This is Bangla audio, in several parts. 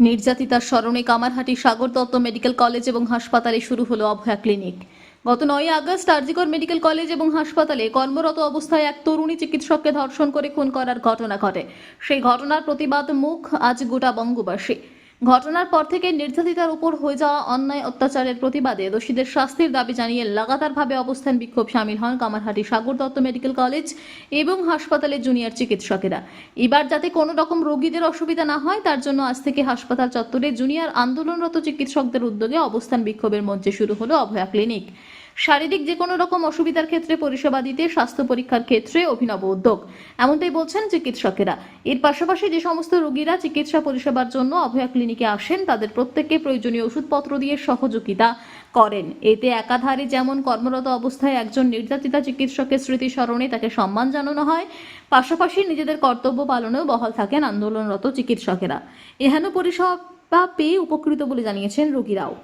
নির্যাতিতার স্মরণে কামারহাটি সাগর দত্ত মেডিকেল কলেজ এবং হাসপাতালে শুরু হলো অভয়া ক্লিনিক। গত নয় আগস্ট আরজিকর মেডিকেল কলেজ এবং হাসপাতালে কর্মরত অবস্থায় এক তরুণী চিকিৎসককে ধর্ষণ করে খুন করার ঘটনা ঘটে। সেই ঘটনার প্রতিবাদ মুখ আজ গোটা বঙ্গবাসী। ঘটনার পর থেকে নির্যাতিতার উপর হয়ে যাওয়া অন্যায় অত্যাচারের প্রতিবাদে দোষীদের শাস্তির দাবি জানিয়ে লাগাতারভাবে অবস্থান বিক্ষোভ সামিল হন কামারহাটি সাগর দত্ত মেডিকেল কলেজ এবং হাসপাতালের জুনিয়র চিকিৎসকেরা। এবার যাতে কোনো রকম রোগীদের অসুবিধা না হয়, তার জন্য আজ থেকে হাসপাতাল চত্বরে জুনিয়র আন্দোলনরত চিকিৎসকদের উদ্যোগে অবস্থান বিক্ষোভের মঞ্চে শুরু হলো অভয়া ক্লিনিক। শারীরিক যে কোনো রকম অসুবিধার ক্ষেত্রে পরিষেবা দিতে, স্বাস্থ্য পরীক্ষার ক্ষেত্রে অভিনব উদ্যোগ। এমনটাই বলছেন চিকিৎসকেরা। এর পাশাপাশি যে সমস্ত রোগীরা চিকিৎসা পরিষেবার জন্য অভয়া ক্লিনিকে আসেন, তাদের প্রত্যেককে প্রয়োজনীয় ওষুধপত্র দিয়ে সহযোগিতা করেন। এতে একাধারে যেমন কর্মরত অবস্থায় একজন নির্যাতিতা চিকিৎসকের স্মৃতি স্মরণে তাকে সম্মান জানানো হয়, পাশাপাশি নিজেদের কর্তব্য পালনেও বহাল থাকেন আন্দোলনরত চিকিৎসকেরা। এহেন পরিষেবা পেয়ে উপকৃত বলে জানিয়েছেন রোগীরাও।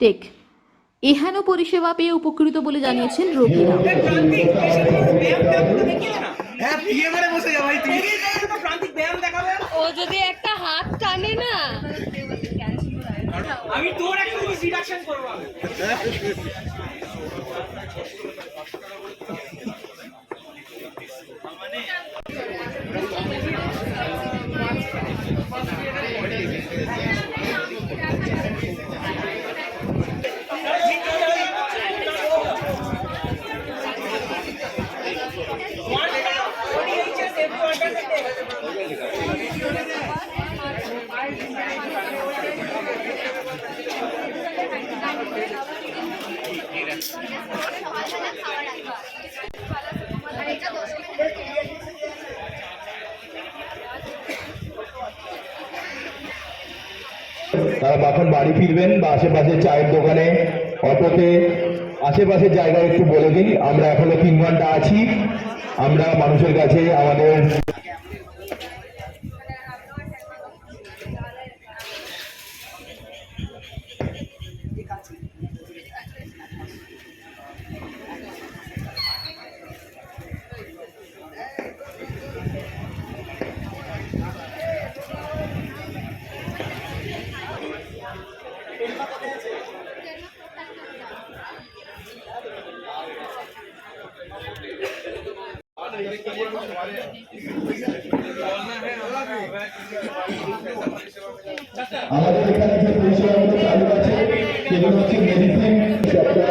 টেক এহেন পরিষেবা পেয়ে উপকৃত বলে জানিয়েছেন রোগীরা। হ্যাঁ পিএমআরে বসে যাও ভাই তুই। পেরিয়ে গেলে তো প্রান্তিক ব্যায়াম দেখাবে ও যদি একটা হাত টানে না। আমি তোর একটা রিডাকশন করব আমি তারা কখন বাড়ি ফিরবেন বা আশেপাশে চায়ের দোকানে, অটোতে। আশেপাশের জায়গায় একটু বলে দিন আমরা এখনও তিন ঘণ্টা আছি। আমরা মানুষের কাছে আমাদের আমাদের এখানে যে পরিষেবাগুলো চালু আছে, সেগুলো হচ্ছে মেডিসিন সবটা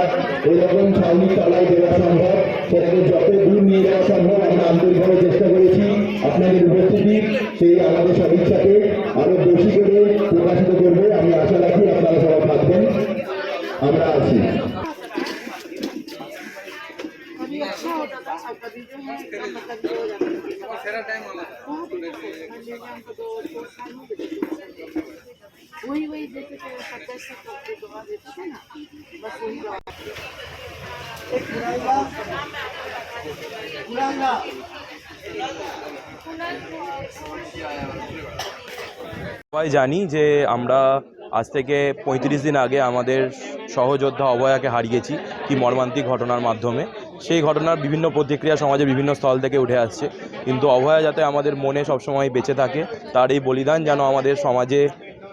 এইরকম ছাউনি তলায় দেওয়া সম্ভব। সেটাকে যত দূর নিয়ে যাওয়া সম্ভব আমরা আন্তরিকভাবে চেষ্টা করেছি আপনাদের উপস্থিতি, সেই আমাদের সদিচ্ছাকে আরও বেশি করে প্রকাশিত করবে। আমি আশা রাখি আপনারা সবাই থাকবেন। আমরা আছি वही वही देते थे सत्ताईस सौ करके दवा देते थे ना बस वही दवा সবাই জানি যে আমরা আজ থেকে পঁয়ত্রিশ দিন আগে আমাদের সহযোদ্ধা অভয়াকে হারিয়েছি কি মর্মান্তিক ঘটনার মাধ্যমে সেই ঘটনার বিভিন্ন প্রতিক্রিয়া সমাজে বিভিন্ন স্থল থেকে উঠে আসছে। কিন্তু অভয়া যাতে আমাদের মনে সবসময় বেঁচে থাকে, তার এই বলিদান যেন আমাদের সমাজে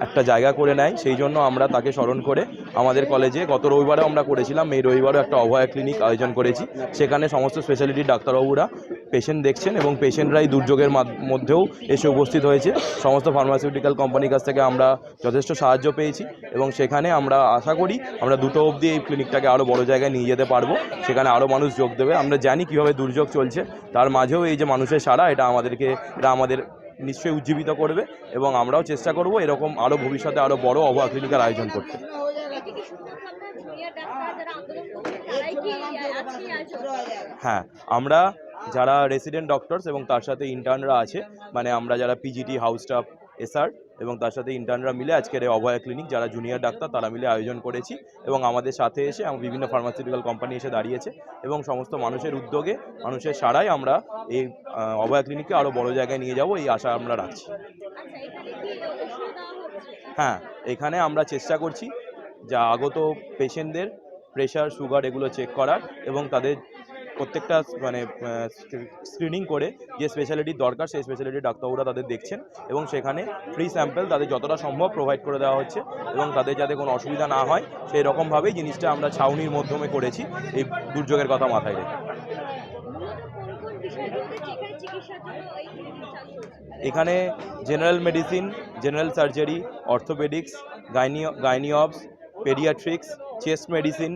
একটা জায়গা করে নেয়, সেই জন্য আমরা তাকে স্মরণ করে আমাদের কলেজে গত রবিবারেও আমরা করেছিলাম, এই রবিবারও একটা অভয়া ক্লিনিক আয়োজন করেছি, সেখানে সমস্ত স্পেশালিটি ডাক্তারবাবুরা পেশেন্ট দেখছেন এবং পেশেন্টরাই দুর্যোগের মধ্যেও এসে উপস্থিত হয়েছে, সমস্ত ফার্মাসিউটিক্যাল কোম্পানির কাছ থেকে আমরা যথেষ্ট সাহায্য পেয়েছি এবং সেখানে আমরা আশা করি আমরা দুটো অবধি এই ক্লিনিকটাকে আরও বড় জায়গায় নিয়ে যেতে পারব, সেখানে আরও মানুষ যোগ দেবে, আমরা জানি কীভাবে দুর্যোগ চলছে, তার মাঝেও এই যে মানুষের সারা এটা আমাদেরকে, এটা আমাদের নিশ্চয়ই উজ্জীবিত করবে এবং আমরাও চেষ্টা করব এরকম আরও ভবিষ্যতে আরও বড় অভয়া ক্লিনিকের আয়োজন করতে। হ্যাঁ আমরা যারা রেসিডেন্ট ডক্টরস এবং তার সাথে ইন্টার্নরা আছে মানে আমরা যারা পিজিটি হাউস স্টাফ এসআর এবং তার সাথে ইন্টার্নরা মিলে আজকের এই অভয়া ক্লিনিক যারা জুনিয়র ডাক্তার তারা মিলে আয়োজন করেছি এবং আমাদের সাথে এসে বিভিন্ন ফার্মাসিউটিক্যাল কোম্পানি এসে দাঁড়িয়েছে এবং সমস্ত মানুষের উদ্যোগে মানুষের সারাই আমরা এই অভয়া ক্লিনিককে আরও বড় জায়গায় নিয়ে যাব এই আশা আমরা রাখছি। আচ্ছা হ্যাঁ এখানে আমরা চেষ্টা করছি যা আগত পেশেন্টদের প্রেশার সুগার এগুলো চেক করার এবং তাদের প্রত্যেকটা মানে স্ক্রিনিং করে যে স্পেশালিটির দরকার, সেই স্পেশালিটির ডাক্তারবাবুরা তাদের দেখছেন এবং সেখানে ফ্রি স্যাম্পেল তাদের যতটা সম্ভব প্রোভাইড করে দেওয়া হচ্ছে এবং তাদের যাতে কোনো অসুবিধা না হয়, সেই রকমভাবেই জিনিসটা আমরা ছাউনির মাধ্যমে করেছি। এই দুর্যোগের কথা মাথায় রেখে। এখানে general medicine general surgery orthopaedics gynae gynae obs paediatrics chest medicine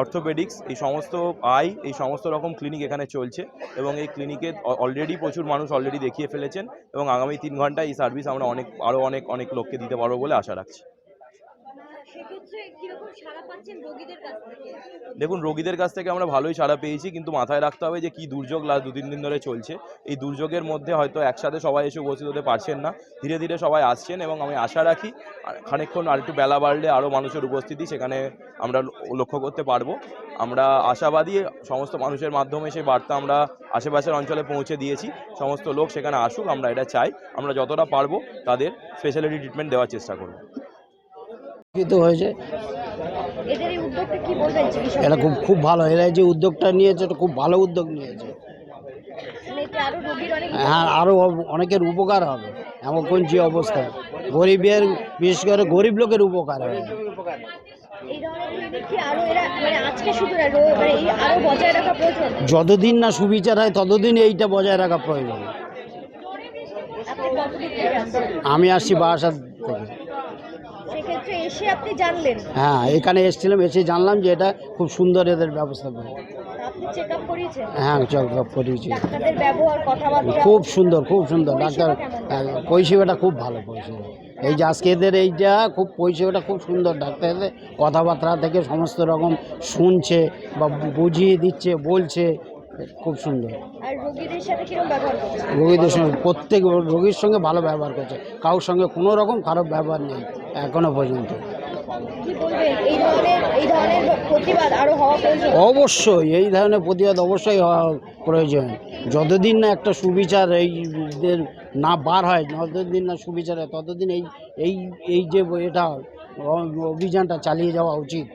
orthopaedics, এই সমস্ত আই, এই সমস্ত রকম ক্লিনিক এখানে চলছে এবং এই ক্লিনিকে অলরেডি প্রচুর মানুষ অলরেডি দেখিয়ে ফেলেছেন এবং আগামী তিন ঘন্টায় এই সার্ভিস আমরা অনেক আরও অনেক অনেক লোককে দিতে পারব বলে আশা রাখছি সেক্ষেত্রে কীরকম সাড়া পাচ্ছেন রোগীদের কাছ থেকে দেখুন, রোগীদের কাছ থেকে আমরা ভালোই সাড়া পেয়েছি, কিন্তু মাথায় রাখতে হবে যে কি দুর্যোগ লাস্ট দু তিন দিন ধরে চলছে। এই দুর্যোগের মধ্যে হয়তো একসাথে সবাই এসে উপস্থিত হতে পারছেন না। ধীরে ধীরে সবাই আসছেন এবং আমি আশা রাখি, আর খানিকক্ষণ আর একটু বেলা বাড়লে আরও মানুষের উপস্থিতি সেখানে আমরা লক্ষ্য করতে পারব। আমরা আশাবাদী, সমস্ত মানুষের মাধ্যমে সেই বার্তা আমরা আশেপাশের অঞ্চলে পৌঁছে দিয়েছি। সমস্ত লোক সেখানে আসুক, আমরা এটা চাই। আমরা যতটা পারব তাদের স্পেশালিটি ট্রিটমেন্ট দেওয়ার চেষ্টা করব। উপকৃত হয়েছে। এটা খুব খুব ভালো। এরা যে উদ্যোগটা নিয়েছে এটা খুব ভালো উদ্যোগ নিয়েছে। মানে হ্যাঁ আরও অনেকের উপকার হবে। এমন কোন যে অবস্থা? গরিবের বিশেষ করে গরিব লোকের উপকার হবে। মানে মানে যতদিন না সুবিচার হয় ততদিন এইটা বজায় রাখা প্রয়োজন। আমি আসছি বারাসাত থেকে। সেক্ষেত্রে এসে আপনি জানলেন? হ্যাঁ এখানে এসেছিলাম এসে জানলাম যে এটা খুব সুন্দর এদের ব্যবস্থা করে। হ্যাঁ চেক আপ করিয়েছি। খুব সুন্দর খুব সুন্দর। ডাক্তার হ্যাঁ, পরিষেবাটা খুব ভালো পরিষেবা। এই যে আজকে এদের এইটা খুব পরিষেবাটা খুব সুন্দর। ডাক্তারদের কথাবার্তা থেকে সমস্ত রকম শুনছে বা বুঝিয়ে দিচ্ছে বলছে। খুব সুন্দর। আর রোগীদের সাথে কীরকম ব্যবহার করছে রোগীদের সঙ্গে প্রত্যেক রোগীর সঙ্গে ভালো ব্যবহার করছে। কারোর সঙ্গে কোনো রকম খারাপ ব্যবহার নেই এখনও পর্যন্ত। অবশ্যই এই ধরনের প্রতিবাদ অবশ্যই হওয়া প্রয়োজন। যতদিন না একটা সুবিচার এইদের না বার হয় যতদিন না সুবিচার হয় ততদিন এই এই এই যে এটা অভিযানটা চালিয়ে যাওয়া উচিত।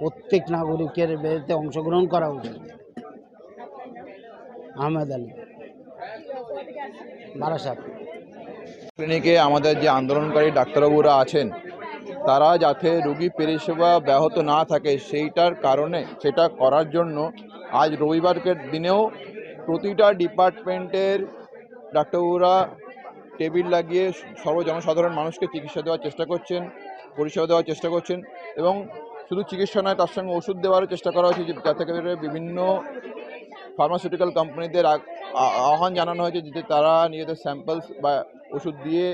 প্রত্যেক নাগরিকের এতে অংশগ্রহণ করা উচিত। আহমেদ আলী। বারাসাত। ক্লিনিকে আমাদের যে আন্দোলনকারী ডাক্তারবাবুরা আছেন, তারা যাতে রুগী পরিষেবা ব্যাহত না থাকে, সেইটার কারণে সেটা করার জন্য আজ রবিবারকের দিনেও প্রতিটা ডিপার্টমেন্টের ডাক্তারবাবুরা টেবিল লাগিয়ে সর্বজনসাধারণ মানুষকে চিকিৎসা দেওয়ার চেষ্টা করছেন, পরিষেবা দেওয়ার চেষ্টা করছেন এবং শুধু চিকিৎসা নয়, তার সঙ্গে ওষুধ দেওয়ারও চেষ্টা করা হয়েছে, যাতে করে বিভিন্ন ফার্মাসিউটিক্যাল কোম্পানিদের আহ্বান জানানো হয়েছে যে তারা নিজেদের স্যাম্পলস বা ওষুধ দিয়ে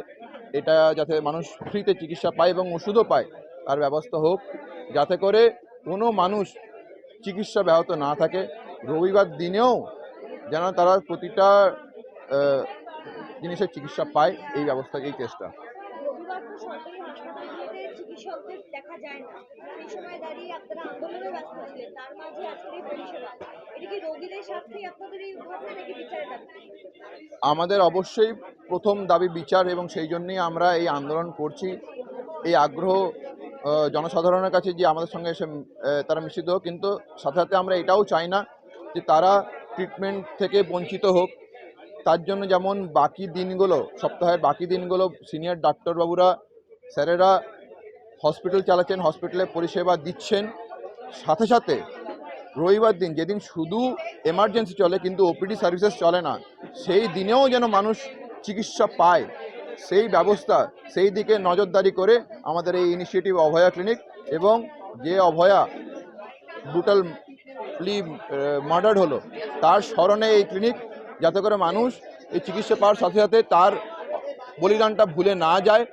এটা যাতে মানুষ ফ্রিতে চিকিৎসা পায় এবং ওষুধও পায়। তার ব্যবস্থা হোক, যাতে করে কোনো মানুষ চিকিৎসা ব্যাহত না থাকে। রবিবার দিনেও যেন তারা প্রতিটা জিনিসের চিকিৎসা পায়, এই ব্যবস্থা, এই চেষ্টা। দেখা যায় না। সময় দাঁড়িয়ে আপনারা আন্দোলনে ব্যস্ত ছিলেন, তার মাঝে আজকের এই পরিষেবা দাবি? আমাদের অবশ্যই প্রথম দাবি বিচার এবং সেই জন্যই আমরা এই আন্দোলন করছি। এই আগ্রহ জনসাধারণের কাছে যে আমাদের সঙ্গে এসে তারা মিশ্রিত হোক, কিন্তু সাথে সাথে আমরা এটাও চাই না যে তারা ট্রিটমেন্ট থেকে বঞ্চিত হোক। তার জন্য যেমন বাকি দিনগুলো, সপ্তাহের বাকি দিনগুলো সিনিয়র ডাক্তারবাবুরা, স্যারেরা হসপিটাল চালাচ্ছেন হসপিটালে পরিষেবা দিচ্ছেন। সাথে সাথে রবিবার দিন, যেদিন শুধু এমার্জেন্সি চলে, কিন্তু ওপিডি সার্ভিসেস চলে না, সেই দিনেও যেন মানুষ চিকিৎসা পায়। সেই ব্যবস্থা, সেই দিকে নজরদারি করে আমাদের এই ইনিশিয়েটিভ অভয়া ক্লিনিক এবং যে অভয়া ব্রুটালি মার্ডার হলো, তার স্মরণে এই ক্লিনিক যাতে করে মানুষ এই চিকিৎসা পাওয়ার সাথে সাথে তার বলিদানটা ভুলে না যায়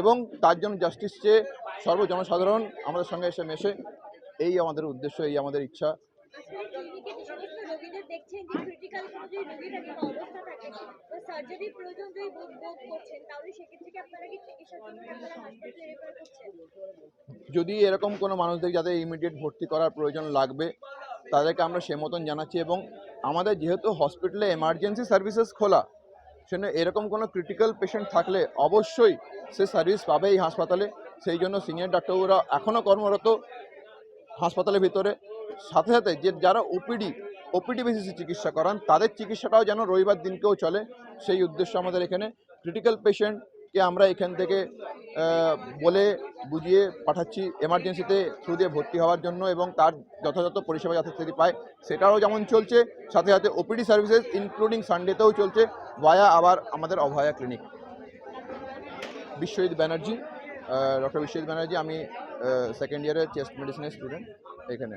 এবং তার জন্য জাস্টিস চেয়ে সর্বজনসাধারণ আমাদের সঙ্গে এসে মেশে, এই আমাদের উদ্দেশ্য, এই আমাদের ইচ্ছা আজকের ক্লিনিকে যে সমস্ত রোগীদের দেখছেন যে ক্রিটিক্যাল কোনো যদি অবস্থা থাকে বা সার্জারির প্রয়োজন যদি বোধ করছেন, তাহলে সেক্ষেত্রে কি আপনারা কি চিকিৎসার জন্য আপনারা হাসপাতালে রেফার করছেন? যদি এরকম কোনো মানুষদের যাদের ইমিডিয়েট ভর্তি করার প্রয়োজন লাগবে, তাদেরকে আমরা সে মতন জানাচ্ছি এবং আমাদের যেহেতু হসপিটালে এমার্জেন্সি সার্ভিসেস খোলা, সেজন্য এরকম কোনো ক্রিটিক্যাল পেশেন্ট থাকলে অবশ্যই সে সার্ভিস পাবে এই হাসপাতালে। সেই জন্য সিনিয়র ডাক্তারবাবুরা এখনও কর্মরত হাসপাতালের ভিতরে। সাথে সাথে যে যারা ওপিডি ওপিডি বেসিসে চিকিৎসা করান। তাদের চিকিৎসাটাও যেন রবিবার দিনকেও চলে, সেই উদ্দেশ্য আমাদের এখানে। ক্রিটিক্যাল পেশেন্টকে আমরা এখান থেকে বলে বুঝিয়ে পাঠাচ্ছি এমার্জেন্সিতে থ্রু দিয়ে ভর্তি হওয়ার জন্য এবং তার যথাযথ পরিষেবা যথাযথ পায়। সেটাও যেমন চলছে, সাথে সাথে ওপিডি সার্ভিসেস ইনক্লুডিং সানডেতেও চলছে ভায়া আবার আমাদের অভয়া ক্লিনিক বিশ্বজিৎ ব্যানার্জি ডক্টর বিশ্বজিৎ ব্যানার্জি, আমি সেকেন্ড ইয়ারের চেস্ট মেডিসিনের স্টুডেন্ট এখানে।